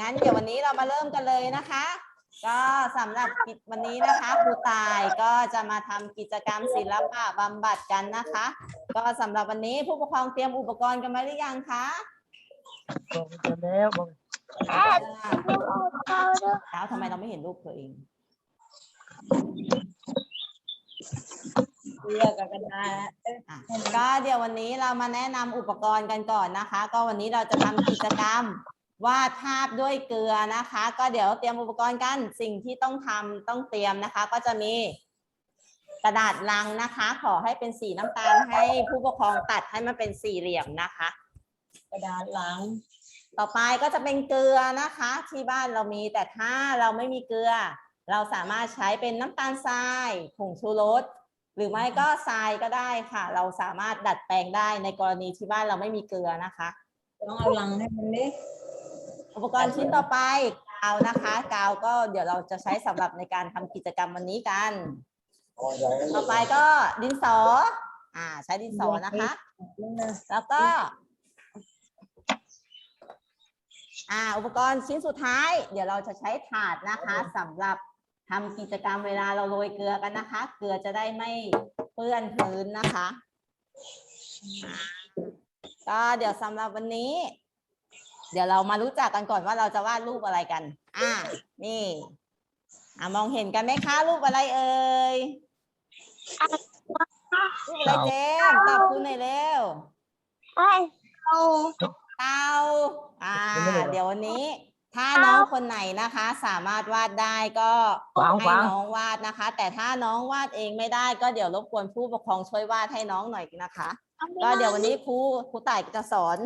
งั้นเดี๋ยววันนี้เรามาเริ่มกันเลยนะคะ ก็สำหรับกิจวันนี้นะคะครูตายก็จะมาทำกิจกรรมศิลปะบำบัดกันนะคะ ก็สำหรับวันนี้ผู้ปกครองเตรียมอุปกรณ์กันมาหรือยังคะบอกไปแล้วบอกแล้วทำไมเราไม่เห็นรูปตัวเองเลือกกันได้ก็เดี๋ยววันนี้เรามาแนะนำอุปกรณ์กันก่อนนะคะ ก็วันนี้เราจะทำกิจกรรม วาดภาพด้วยเกลือนะคะ ก็เดี๋ยวเตรียมอุปกรณ์กันสิ่งที่ต้องทำต้องเตรียมนะคะ ก็จะมีกระดาษลังนะคะ ขอให้เป็นสีน้ำตาลให้ผู้ปกครองตัดให้มันเป็นสี่เหลี่ยมนะคะ กระดาษหลัง ต่อไปก็จะเป็นเกลือนะคะ ที่บ้านเรามีแต่ถ้าเราไม่มีเกลือ เราสามารถใช้เป็นน้ำตาลทรายผงชูรสหรือไม่ก็ทรายก็ได้ค่ะ เราสามารถดัดแปลงได้ในกรณีที่บ้านเราไม่มีเกลือนะคะต้องเอาหลังให้มันเล็ก อุปกรณ์ชิ้นต่อไปกาวนะคะกาวก็เดี๋ยวเราจะใช้สำหรับในการทำกิจกรรมวันนี้กัน ต่อไปก็ดินสอ อ่า ใช้ดินสอนะคะ แล้วก็ อ่า อุปกรณ์ชิ้นสุดท้าย เดี๋ยวเราจะใช้ถาดนะคะสำหรับทำกิจกรรมเวลาเราโรยเกลือกันนะคะ เกลือจะได้ไม่เปื้อนพื้นนะคะอ่าก็เดี๋ยวสำหรับวันนี้เดี๋ยวเรามารู้จักกันก่อนว่าเราจะวาดรูปอะไรกัน อ่า นี่ อ่ามองเห็นกันไหมคะ รูปอะไรเอ่ย รูปอะไรเจมส์ตอบคุณหน่อยเร็วเอาเตาอ่า เดี๋ยววันนี้ ถ้าน้องคนไหนนะคะ สามารถวาดได้ก็วางให้วางน้องวาดนะคะ แต่ถ้าน้องวาดเองไม่ได้ก็เดี๋ยวรบกวนผู้ปกครองช่วยวาดให้น้องหน่อยนะคะ ก็เดี๋ยววันนี้ครูครูต่ายจะสอน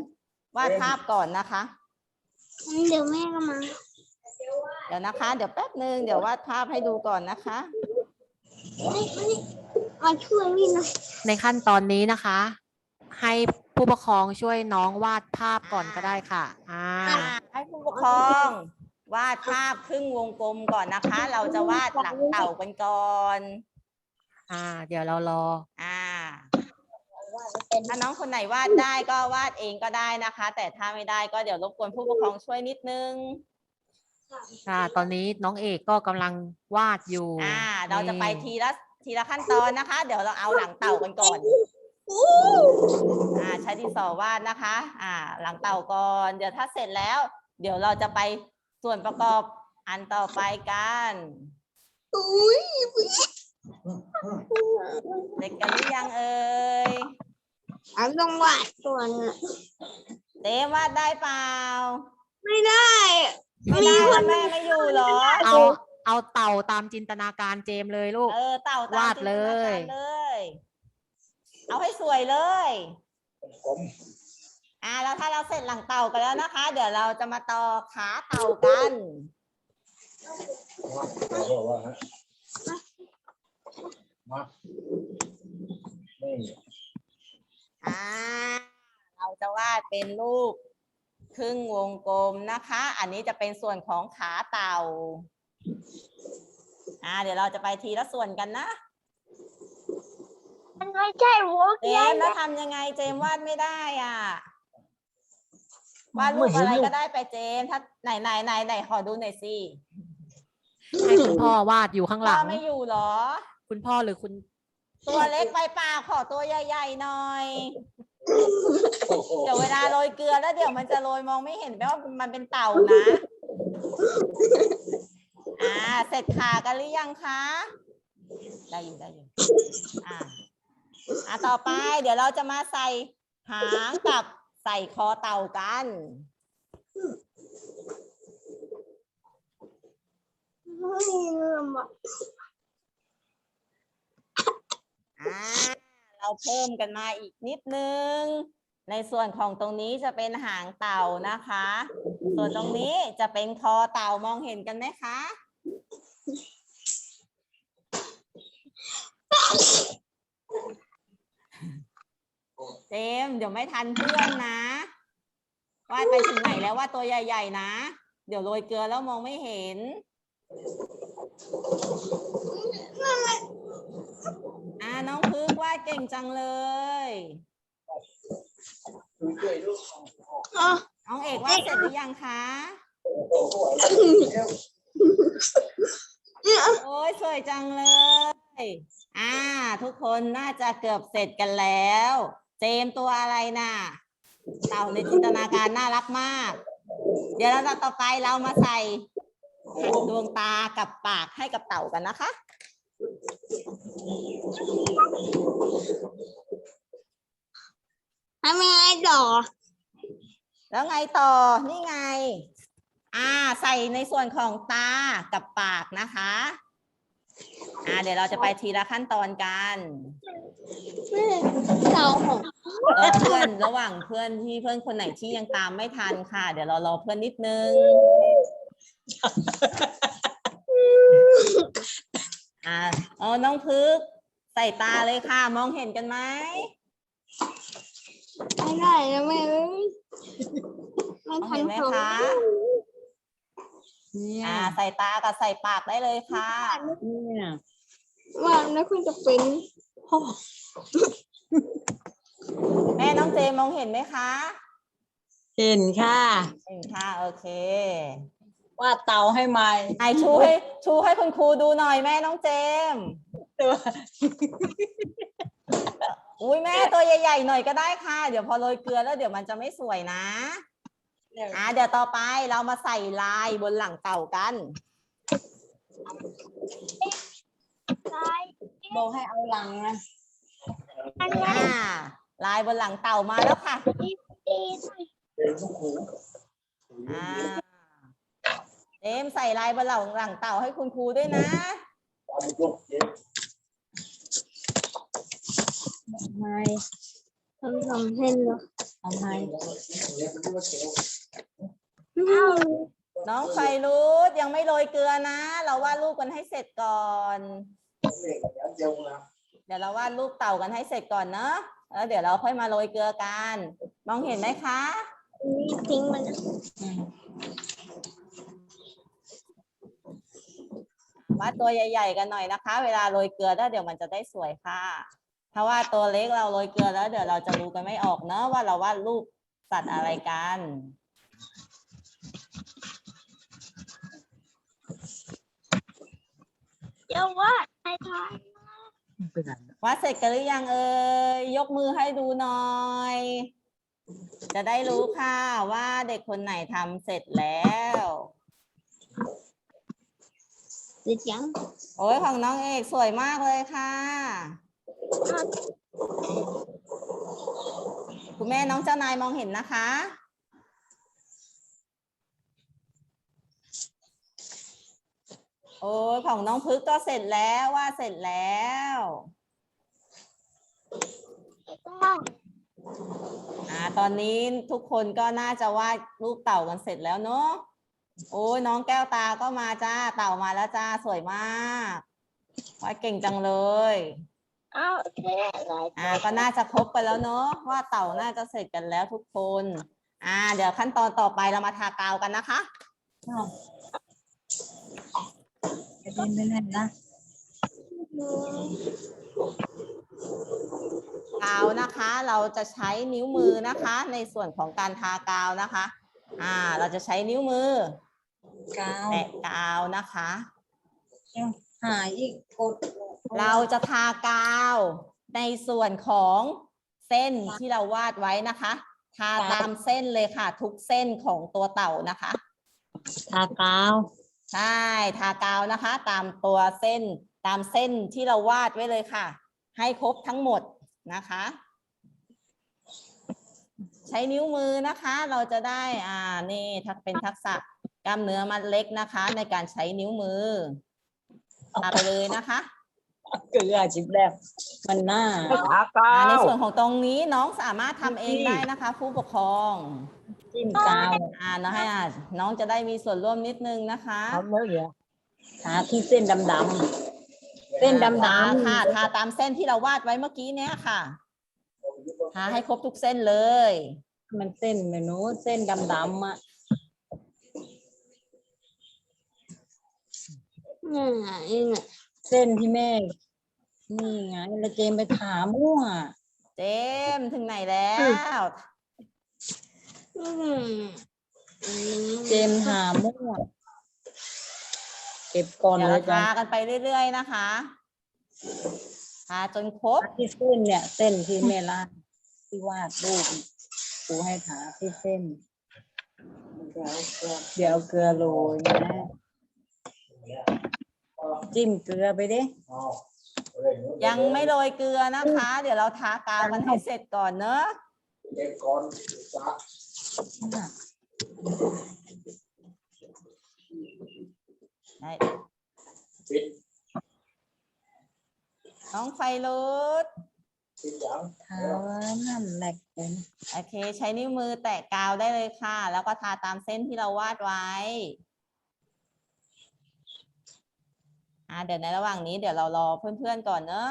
วาดภาพก่อนนะคะ เดี๋ยวแม่ก็มา เดี๋ยวนะคะ เดี๋ยวแป๊บหนึ่งเดี๋ยววาดภาพให้ดูก่อนนะคะ มาช่วยนี่หนะในขั้นตอนนี้นะคะ ให้ผู้ปกครองช่วยน้องวาดภาพก่อนก็ได้ค่ะอ่าอ่า ให้ผู้ปกครองวาดภาพครึ่งวงกลมก่อนนะคะ เราจะวาดหลังเต่ากันก่อน อ่า เดี๋ยวเรารอ อ่า ถ้าน้องคนไหนวาดได้ก็วาดเองก็ได้นะคะ แต่ถ้าไม่ได้ก็เดี๋ยวรบกวนผู้ปกครองช่วยนิดนึงค่ะ ตอนนี้น้องเอกก็กำลังวาดอยู่อ่า เราจะไปนี่ทีละทีละขั้นตอนนะคะ เดี๋ยวเราเอาหลังเต่ากันก่อนอ่าใช้ดินสอวาดนะคะ อ่า หลังเต่าก่อน เดี๋ยวถ้าเสร็จแล้ว เดี๋ยวเราจะไปส่วนประกอบอันต่อไปกันอุ้ยเด็กกันหรือยังเอ่ย อันต้องวาดก่อนอะเต้วาดได้เปล่า ไม่ได้ ไม่ได้แล้วแม่ไม่อยู่เหรอ เอาเอาเต่าตามจินตนาการเจมส์เลยลูก เออเต่าตมวาดเลย จินตนาการเลย เอาให้สวยเลยอ่าแล้วถ้าเราเสร็จหลังเต่ากันแล้วนะคะ เดี๋ยวเราจะมาต่อขาเต่ากันมานี่ อ่าเราจะวาดเป็นรูปครึ่งวงกลมนะคะ อันนี้จะเป็นส่วนของขาเต่า อ่า เดี๋ยวเราจะไปทีละส่วนกันนะมันไม่ใช่หัวเจมส์แล้วทำยังไงเจมส์วาดไม่ได้อะวาดรูปอะไรก็ได้ไปเจมส์ถ้าไหนไหนไหนไหนขอดูหน่อยสิให้คุณพ่อวาดอยู่ข้างหพ่ลัอง ไม่อยู่เหรอ คุณพ่อหรือคุณ ตัวเล็กไปเปล่าขอตัวใหญ่ๆหน่อย เดี๋ยวเวลาโรยเกลือแล้วเดี๋ยวมันจะโรยมองไม่เห็นแปลว่ามันเป็นเต่านะ อ่า เสร็จขากันหรือยังคะ ได้อยู่ได้อยู่ อ่า อ่าต่อไปเดี๋ยวเราจะมาใส่หางกับใส่คอเต่ากัน ไม่มีเริ่มอะ อ่า เราเพิ่มกันมาอีกนิดนึง ในส่วนของตรงนี้จะเป็นหางเต่านะคะ ส่วนตรงนี้จะเป็นคอเต่ามองเห็นกันไหมคะเจมเดี๋ยวไม่ทันเพื่อนนะวาดไปถึงไหนแล้วว่าตัวใหญ่ ๆ นะ เดี๋ยวโรยเกลือแล้วมองไม่เห็น น้องพึกวาดเก่งจังเลย อ๋อน้องเอกวาดเสร็จหรือยังคะยโอ้ยสวยจังเลย อ่า ทุกคนน่าจะเกือบเสร็จกันแล้ว เจมส์ตัวอะไรน่ะ เต่าในจินตนาการน่ารักมาก เดี๋ยวเราต่อไปเรามาใส่ดวงตากับปากให้กับเต่ากันนะคะ ทำยังไงต่อ แล้วไงต่อ นี่ไง อ่า ใส่ในส่วนของตากับปากนะคะ อ่า เดี๋ยวเราจะไปทีละขั้นตอนกันเต่าของเออเพื่อนระหว่างเพื่อนที่เพื่อนคนไหนที่ยังตามไม่ทันค่ะ เดี๋ยวเรารอเพื่อนนิดนึง อ่า อ๋อ น้องพึกใส่ตาเลยค่ะ มองเห็นกันไหมไม่ได้นะแม่เอ้ยไม่มองทันเห็นไหมเขาคะเนี่ยอ่า ใส่ตากับใส่ปากได้เลยค่ะ เนี่ยว่าแล้วคุณจะเป็นแม่น้องเจมมองเห็นไหมคะ เห็นค่ะ เห็นค่ะ โอเค ว่าเตาให้ใหม่ไอชูให้ชูให้คุณครูดูหน่อยแม่น้องเจมตัวอุ้ยแม่ตัวใหญ่ๆหน่อยก็ได้ค่ะ เดี๋ยวพอโรยเกลือแล้วเดี๋ยวมันจะไม่สวยนะอ่าเดี๋ยวต่อไปเรามาใส่ลายบนหลังเต่ากันบอกให้เอาหลังนะอ่าลายบนหลังเต่ามาแล้วค่ะอ่า เจมส์ใส่ลายบนหลังหลังเต่าให้คุณครูด้วยนะทำไมทำสองเส้นเหรอทำไมอ้าวน้องไฟรูดยังไม่โรยเกลือนะ เราวาดรูปกันให้เสร็จก่อน เดี๋ยวเราวาดรูปเต่ากันให้เสร็จก่อนเนอะแล้วเดี๋ยวเราค่อยมาโรยเกลือกัน มองเห็นไหมคะนี่ทิ้งมัน อืม วาดตัวใหญ่ ๆ กันหน่อยนะคะ เวลาโรยเกลือแล้วเดี๋ยวมันจะได้สวยค่ะ ถ้าว่าดตัวเล็กเราโรยเกลือแล้วเดี๋ยวเราจะรู้กันไม่ออกเนอะว่าเราวาดรูปสัตว์อะไรกันเดี๋ยวว่าไอ้ทายเป็นไรวาดเสร็จกันหรือยังเอ่ยยกมือให้ดูหน่อย จะได้รู้ค่ะว่าเด็กคนไหนทำเสร็จแล้ว เดี๋ยวยังโอ้ยของน้องเอกสวยมากเลยค่ะคุณแม่น้องเจ้านายมองเห็นนะคะ โอ้ยของน้องพึกก็เสร็จแล้วว่าดเสร็จแล้วต้องอ่าตอนนี้ทุกคนก็น่าจะวาดรูปเต่ากันเสร็จแล้วเนอะ โอ้ยน้องแก้วตาก็มาจ้า เต่ามาแล้วจ้าสวยมากวาดเก่งจังเลย อ้าวโอเคอะไรอ่า ก็น่าจะครบไปแล้วเนอะว่าเต่าน่าจะเสร็จกันแล้วทุกคน อ่า เดี๋ยวขั้นตอนต่อไปเรามาทากาวกันนะคะอ้าวกระเด็นไปไหนนะกาวนะคะเราจะใช้นิ้วมือนะคะ ในส่วนของการทากาวนะคะ อ่า เราจะใช้นิ้วมือ กาวแตะกาวนะคะ ยังหายอีกกดเราจะทากาวในส่วนของเส้นที่เราวาดไว้นะคะ ทาตามเส้นเลยค่ะ ทุกเส้นของตัวเต่านะคะ ทากาวใช่ทากาวนะคะ ตามตัวเส้นตามเส้นที่เราวาดไว้เลยค่ะ ให้ครบทั้งหมดนะคะ ใช้นิ้วมือนะคะ เราจะได้อ่านี่ทักเป็นทักษะก ล้ามเนื้อมัดเล็กนะคะ ในการใช้นิ้วมือทาไปเลยนะคะเกลือจิบแล้วมันหน้าขากาอ่าในวส่วนของตรงนี้น้องสามารถทำเองได้นะคะ ผู้ปกครองจิ้มกาวอ่าน้องให้อ่าน้องจะได้มีส่วนร่วมนิดนึงนะคะทำแล้วเหรอทาที่เส้นดำๆเส้นดำทาๆค่ะทาตามเส้นที่เราวาดไว้เมื่อกี้เนี้ยค่ะทาให้ครบทุกเส้นเลย มันเส้นเมนูเส้นดำๆอะ นี่ไงนี่ไงเส้นที่แม่ นี่ไงแล้วเจมไปถามมั่วเจมส์ถึงไหนแล้วอืมอืมเจมถามมั่วเก็บก่อนเดี๋ยวเลเรายจ้ะทากันไปเรื่อยๆนะคะทาจนครบ ที่เส้นเนี่ย เส้นที่แม่ล่างที่วาดรูปครูให้ทาที่เส้น เดี๋ยวเอาเกลือโรยนะ จิ้มเกลือไปดิยังไม่โรยเกลือนะคะ เดี๋ยวเราทากาวกันให้เสร็จก่อนเนอะได้น้องไฟรุดทานั่นแหละเป็นโอเค ใช้นิ้วมือแตะกาวได้เลยค่ะ แล้วก็ทาตามเส้นที่เราวาดไว้ อ่าเดี๋ยวในระหว่างนี้เดี๋ยวเรารอเพื่อนๆก่อนเนอะ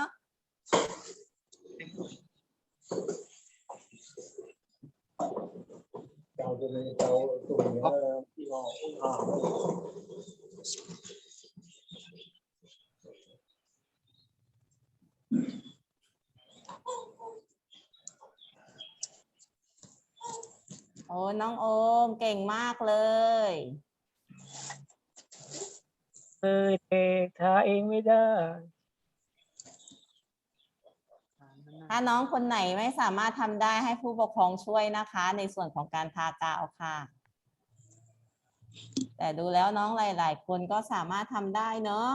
โอ้น้องโอมเก่งมากเลย เออเด็กทาเองไม่ได้ ถ้าน้องคนไหนไม่สามารถทำได้ให้ผู้ปกครองช่วยนะคะ ในส่วนของการทากาวค่ะ แต่ดูแล้วน้องหลาย ๆ คนก็สามารถทำได้เนอะ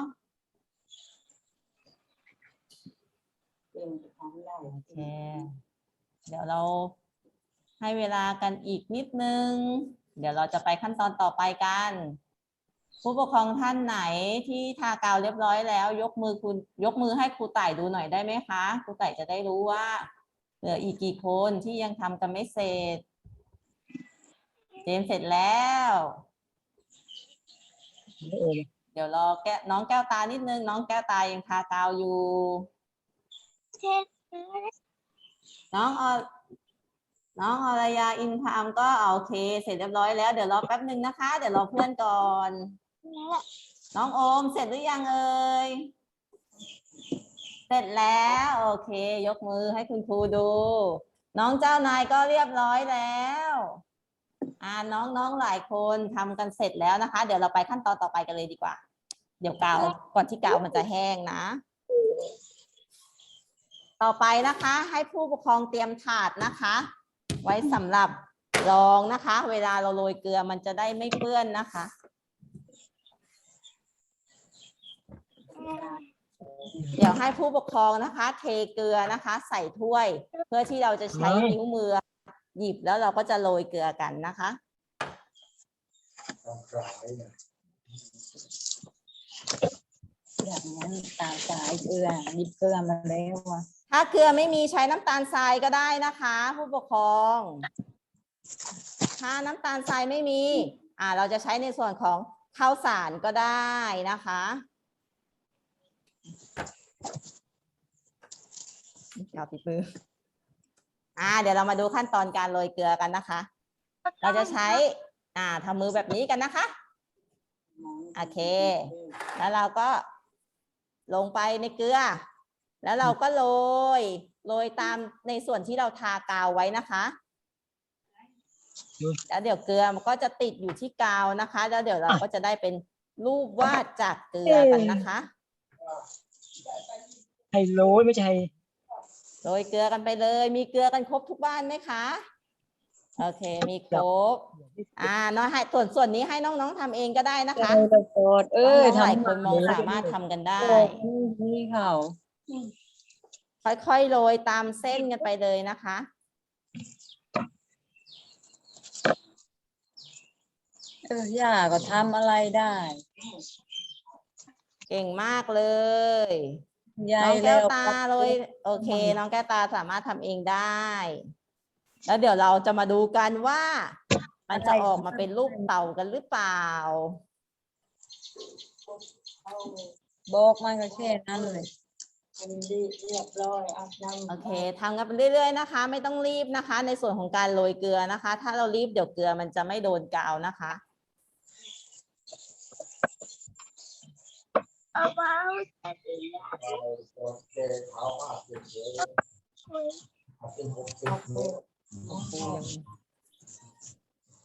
เต็มทำได้โอเค เดี๋ยวเราให้เวลากันอีกนิดนึง เดี๋ยวเราจะไปขั้นตอนต่อไปกัน ผู้ปกครองท่านไหนที่ทากาวเรียบร้อยแล้ว ยกมือคุณยกมือให้ครูไต่ดูหน่อยได้ไหมคะครูไต่จะได้รู้ว่า เหลืออีกกี่คนที่ยังทำกันไม่เสร็จเจนเสร็จแล้วไม่เองเดี๋ยวรอแก้น้องแก้วตานิดนึง น้องแก้วตายังทากาวอยู่ น้องอน้องอรยาอินทามก็โอเค เสร็จเรียบร้อยแล้ว เดี๋ยวรอแป๊บหนึ่งนะคะ เดี๋ยวรอเพื่อนก่อน น้องโอมเสร็จหรือยังเอ่ย เสร็จแล้วโอเค ยกมือให้คุณครูดู น้องเจ้านายก็เรียบร้อยแล้วอ่าน้องน้องหลายคนทำกันเสร็จแล้วนะคะ เดี๋ยวเราไปขั้นตอนต่อไปกันเลยดีกว่า เดี๋ยวกาวก่อนที่กาวมันจะแห้งนะ ต่อไปนะคะ ให้ผู้ปกครองเตรียมถาดนะคะ ไว้สำหรับรองนะคะ เวลาเราโรยเกลือมันจะได้ไม่เปื้อนนะคะ เดี๋ยวให้ผู้ปกครองนะคะ เทเกลือนะคะ ใส่ถ้วย เพื่อที่เราจะใช้นิ้วมือ หยิบแล้วเราก็จะโรยเกลือกันนะคะอย่างนั้นตาสายเกลือหยิบเกลือมาแล้วว่ะถ้าเกลือไม่มีใช้น้ำตาลทรายก็ได้นะคะ ผู้ปกครอง ถ้าน้ำตาลทรายไม่มี อ่า เราจะใช้ในส่วนของข้าวสารก็ได้นะคะ กาวติดมือ อ่า เดี๋ยวเรามาดูขั้นตอนการโรยเกลือกันนะคะ เราจะใช้ อ่าทำมือแบบนี้กันนะคะ โอเค แล้วเราก็ลงไปในเกลือ แล้วเราก็โรย โรยตามในส่วนที่เราทากาวไว้นะคะ แล้วเดี๋ยวเกลือมันก็จะติดอยู่ที่กาวนะคะ แล้วเดี๋ยวเราก็จะได้เป็นรูปวาดจากเกลือกันนะคะ ให้โรยไม่ใช่โรยเกลือกันไปเลย มีเกลือกันครบทุกบ้านไหมคะ โอเค มีครบ อ่าเนาะให้ส่วนส่วนนี้ให้น้องๆทำเองก็ได้นะคะเออโกดเออน้องๆหลายทำคนมองสามารถทำกันได้โอ้นี่เขาค่อยๆโรยตามเส้นกันไปเลยนะคะ เออย่าก็ทำอะไรได้ เก่งมากเลยยาน้ยองแก้แล้ววตาโรยโอเค น้องแก้วตาสามารถทำเองได้ แล้วเดี๋ยวเราจะมาดูกันว่า มันจะออกมาเป็นรูปเต่ากันหรือเปล่า บอกมันก็แค่นั้นเลยโอเคทำกันไปเรื่อย ๆ นะคะ ไม่ต้องรีบนะคะ ในส่วนของการโรยเกลือนะคะ ถ้าเรารีบเดี๋ยวเกลือมันจะไม่โดนกาวนะคะ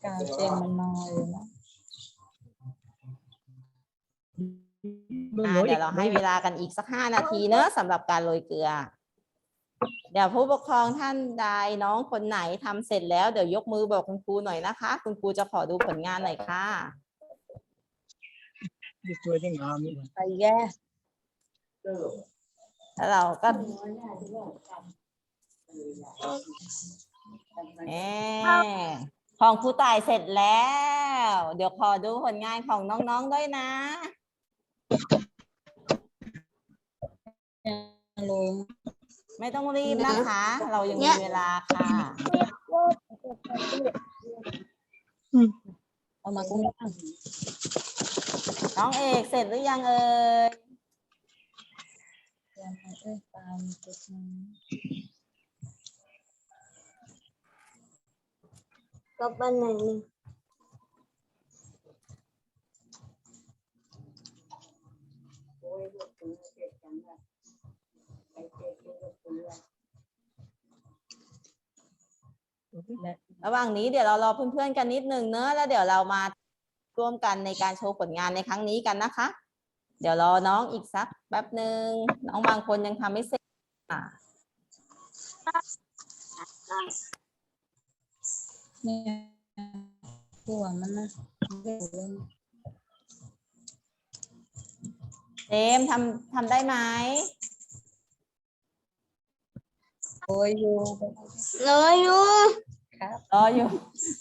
กาวเต็มมันน้อยนะอ่าเดี๋ยวเราให้เวลากันอีกสักห้านาทีเนอะสำหรับการโรยเกลือ เดี๋ยวผู้ปกครองท่านใดน้องคนไหนทำเสร็จแล้วเดี๋ยวยกมือบอกคุณครูหน่อยนะคะ คุณครูจะขอดูผลงานหน่อยค่ะ ดีตัวยังงามนี่ไปแย่แล้วเราก็เอของครูต่ายเสร็จแล้ว เดี๋ยวขอดูผลงานของน้องๆด้วยนะไม่ต้องรีบนะคะ เรายังมีเวลาค่ะเอามากุ้งย่าง น้องเอกเสร็จหรือยังเอ่ยเตรียมมาเอ้ยตามจุดนั้นกับอันไหนนี่และระหว่างนี้เดี๋ยวเรารอเพื่อนๆกันนิดนึงเนอะแล้วเดี๋ยวเรามา ร่วมกันในการโชว์ผลงานในครั้งนี้กันนะคะ เดี๋ยวรอน้องอีกสักแป๊บหนึ่งน้องบางคนยังทำไม่เสร็จอะเนี่ยห่วงมันนะเรื่องเรื่องเจมส์ทำทำได้ไหมโอยอยู่เลยอยู่ครับรออยู่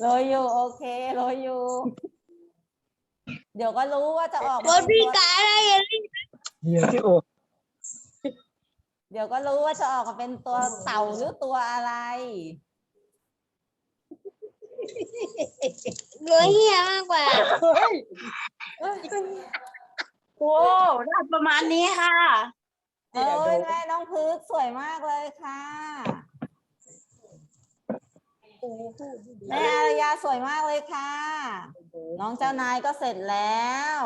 รออยู่ โอเครออยู่ เดี๋ยวก็รู้ว่าจะออกรมาถเป็นพี่ตัวกาอะไรอย่างนี้เหี้ยที่โอ้เดี๋ยวก็รู้ว่าจะออกมาเป็นตัวเต่าหรือตัวอะไร รถเฮียมากกว่า โอ้ได้ประมาณนี้ค่ะ เอ้ยแม่น้องพึกสวยมากเลยค่ะ แม่อารยาสวยมากเลยค่ะ น้องเจ้านายก็เสร็จแล้ว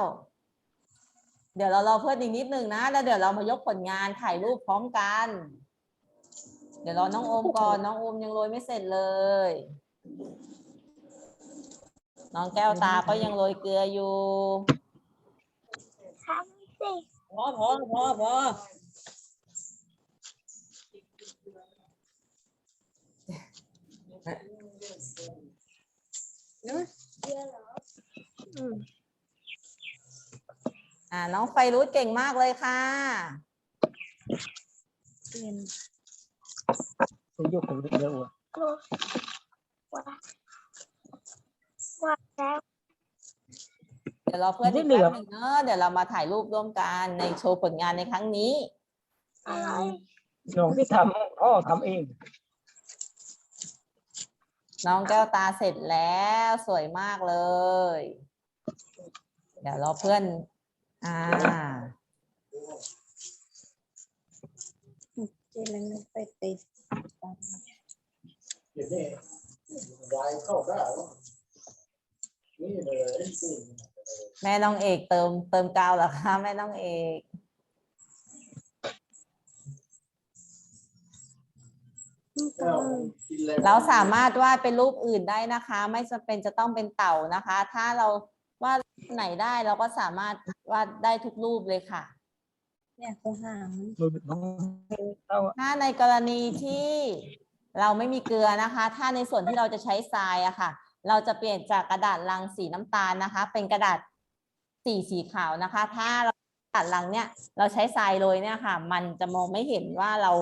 เดี๋ยวเรารอเพื่อนอีกนิดหนึ่งนะ แล้วเดี๋ยวเรามายกผลงานถ่ายรูปพร้อมกัน เดี๋ยวรอน้องโอมก่อนน้องโอมยังโรยไม่เสร็จเลย น้องแก้วตาก็ยังโรยเกลืออยู่พอพอพอพอ อ่า น้องไฟรุดเก่งมากเลยค่ะเปลี่ยนตัวยกของเดียวอะว่าว่าแล้วเดี๋ยวรอเพื่อนอีกแป๊บหนึ่งเนอะเดี๋ยวเรามาถ่ายรูปร่วมกันในโชว์ผลงานในครั้งนี้อะไรน้องที่ทำพ่อทำเอง น้องแก้วตาเสร็จแล้วสวยมากเลย เดี๋ยวรอเพื่อน อ่าเจริญไปติดตามแม่น้องเอกเติมเติมกาวเหรอคะแม่น้องเอก เราสามารถวาดเป็นรูปอื่นได้นะคะ ไม่จำเป็นจะต้องเป็นเต่านะคะ ถ้าเราวาดไหนได้เราก็สามารถวาดได้ทุกรูปเลยค่ะ เนี่ยเขาหางมือน้องเอาถ้าในกรณีที่เราไม่มีเกลือนะคะ ถ้าในส่วนที่เราจะใช้ทรายอะค่ะ เราจะเปลี่ยนจากกระดาษลังสีน้ำตาลนะคะ เป็นกระดาษสีสีขาวนะคะ ถ้าเรากระดาษลังเนี่ยเราใช้ทรายโรยเนี่ยค่ะ มันจะมองไม่เห็นว่าเรา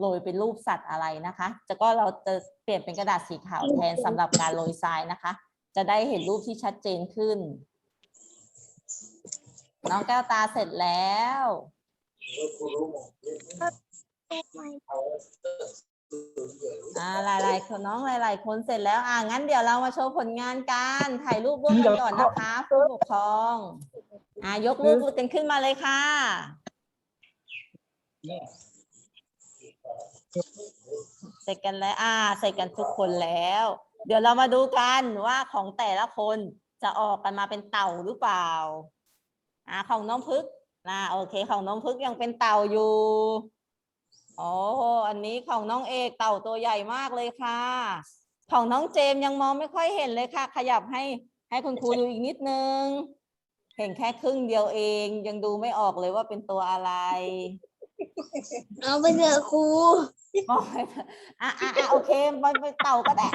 โรยเป็นรูปสัตว์อะไรนะคะ จะก็เราจะเปลี่ยนเป็นกระดาษสีขาวแทนสำหรับการโรยทรายนะคะ จะได้เห็นรูปที่ชัดเจนขึ้น น้องแก้วตาเสร็จแล้วอ่าหลายๆคนน้องหลาย ๆ คนเสร็จแล้ว อ่างั้นเดี๋ยวเรามาโชว์ผลงานกันถ่ายรูปร่วมกันก่อนนะคะผู้ปกครองอ่ายกรูปกันขึ้นมาเลยค่ะ เสร็จกันแล้ว อ่าเสร็จกันทุกคนแล้ว เดี๋ยวเรามาดูกันว่าของแต่ละคนจะออกกันมาเป็นเต่าหรือเปล่า อ่า ของน้องพึกอ่าโอเค ของน้องพึกยังเป็นเต่าอยู่โอ้อันนี้ของน้องเอกเต่าตัวใหญ่มากเลยค่ะ ของน้องเจมส์ยังมองไม่ค่อยเห็นเลยค่ะ ขยับให้ให้คุณครูดูอีกนิดนึง เห็นแค่ครึ่งเดียวเอง ยังดูไม่ออกเลยว่าเป็นตัวอะไร เอาไปเถอะครูมองไม่เห็นอะอะอะโอเคมันเป็นเต่าก็ได้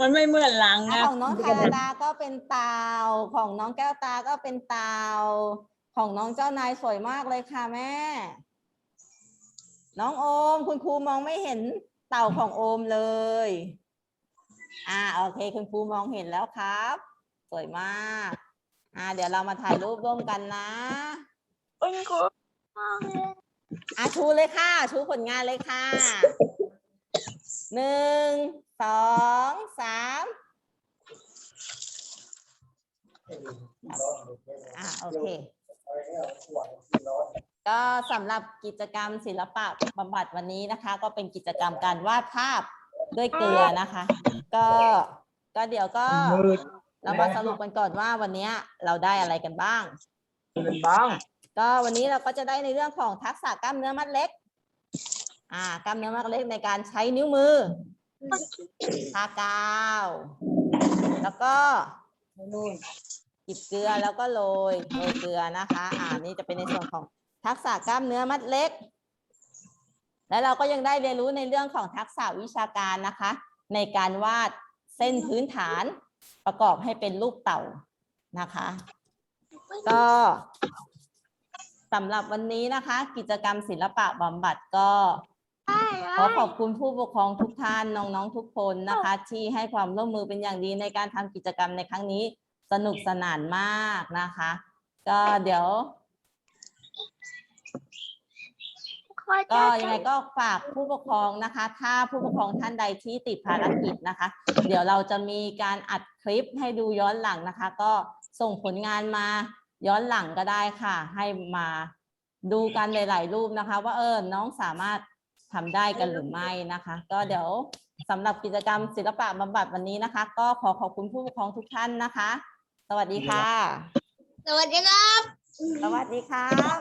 มันไม่เหมือนหลังอะนะของน้องธาดาก็เป็นเต่าของน้องแก้วตาก็เป็นเต่าของน้องเจ้านายสวยมากเลยค่ะแม่ น้องโอม คุณครูมองไม่เห็นเต่าของโอมเลย อ่าโอเค คุณครูมองเห็นแล้วครับ สวยมาก อ่า เดี๋ยวเรามาถ่ายรูปร่วมกันนะ คุณครู อะชูเลยค่ะ ชูผลงานเลยค่ะหนึ่งสองสามอะโอเค ก็สำหรับกิจกรรมศิลปะบำบัดวันนี้นะคะ ก็เป็นกิจกรรมการวาดภาพด้วยเกลือนะคะ ก็ก็เดี๋ยวก็มืดเรามาสรุปกันก่อนว่าวันนี้เราได้อะไรกันบ้างเป็นบ้าง ก็วันนี้เราก็จะได้ในเรื่องของทักษะกล้ามเนื้อมัดเล็ก อ่ากล้ามเนื้อมัดเล็กในการใช้นิ้วมือทากาว แล้วก็นู่นจิบเกลือแล้วก็โรยโรยเกลือนะคะ อ่านี่จะเป็นในส่วนของทักษะกล้ามเนื้อมัดเล็ก แล้วเราก็ยังได้เรียนรู้ในเรื่องของทักษะวิชาการนะคะ ในการวาดเส้นพื้นฐานประกอบให้เป็นรูปเต่านะคะ ก็ สำหรับวันนี้นะคะ กิจกรรมศิลปะบำบัดก็ขอขอบคุณผู้ปกครองทุกท่านน้องๆทุกคนนะคะ ที่ให้ความร่วมมือเป็นอย่างดีในการทำกิจกรรมในครั้งนี้ สนุกสนานมากนะคะ ก็เดี๋ยว ก็ยังไงก็ฝากผู้ปกครองนะคะ ถ้าผู้ปกครองท่านใดที่ติดภารกิจนะคะ เดี๋ยวเราจะมีการอัดคลิปให้ดูย้อนหลังนะคะ ก็ส่งผลงานมา ย้อนหลังก็ได้ค่ะ ให้มาดูกันหลายๆรูปนะคะ ว่าเออน้องสามารถทำได้กันหรือไม่นะคะ ก็เดี๋ยวสำหรับกิจกรรมศิลปะบำบัดวันนี้นะคะ ก็ขอขอบคุณผู้ปกครองทุกท่านนะคะ สวัสดีค่ะ สวัสดีครับ สวัสดีครับ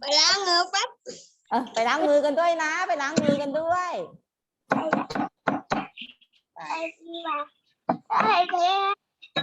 ไปล้างมือแป๊บเออไปล้างมือกันด้วยนะ ไปล้างมือกันด้วยไปที่บ้านไปเถ อะ